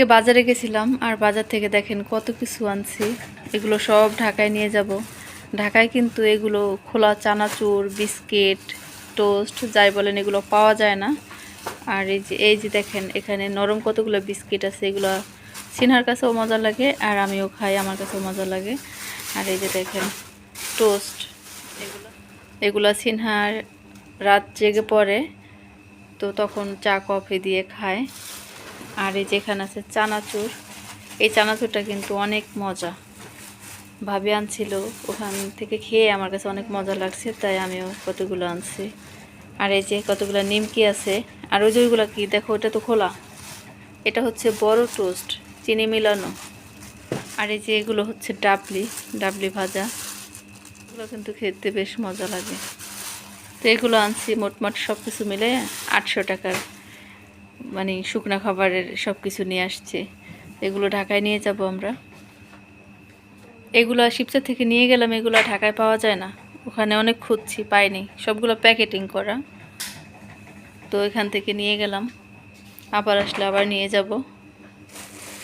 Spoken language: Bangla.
আজকে বাজারে গেছিলাম আর বাজার থেকে দেখেন কত কিছু আনছি। এগুলো সব ঢাকায় নিয়ে যাব। ঢাকায় কিন্তু এগুলো খোলা চানাচুর, বিস্কিট, টোস্ট, যাই বলেন এগুলো পাওয়া যায় না। আর এই যে এই যে দেখেন, এখানে নরম কতগুলো বিস্কিট আছে, এগুলো সিনহার কাছেও মজা লাগে আর আমিও খাই, আমার কাছেও মজা লাগে। আর এই যে দেখেন, টোস্ট, এগুলো এগুলো সিনহার রাত জেগে পড়ে, তো তখন চা, কফি দিয়ে খায়। আর এই যেখানে আছে চানাচুর, এই চানাচুরটা কিন্তু অনেক মজা। ভাবি আনছিল ওখান থেকে খেয়ে আমার কাছে অনেক মজা লাগছে, তাই আমিও কতগুলো আনছি। আর এই যে কতগুলো নিমকি আছে, আর ওই যে ওইগুলো কি, দেখো ওটা তো খোলা। এটা হচ্ছে বড় টোস্ট, চিনি মিলানো। আর এই যে এগুলো হচ্ছে ডাবলি ডাবলি ভাজা। এগুলো কিন্তু খেতে বেশ মজা লাগে। তো এগুলো আনছি, মোটমাট সব কিছু মিলে আটশো টাকার। মানে শুকনো খাবারের সব কিছু নিয়ে আসছে। এগুলো ঢাকায় নিয়ে যাব আমরা। এগুলো শিবচা থেকে নিয়ে গেলাম, এগুলো ঢাকায় পাওয়া যায় না। ওখানে অনেক খুঁজছি, পাইনি। সবগুলো প্যাকেটিং করা। তো এখান থেকে নিয়ে গেলাম। আবার আসলে আবার নিয়ে যাব।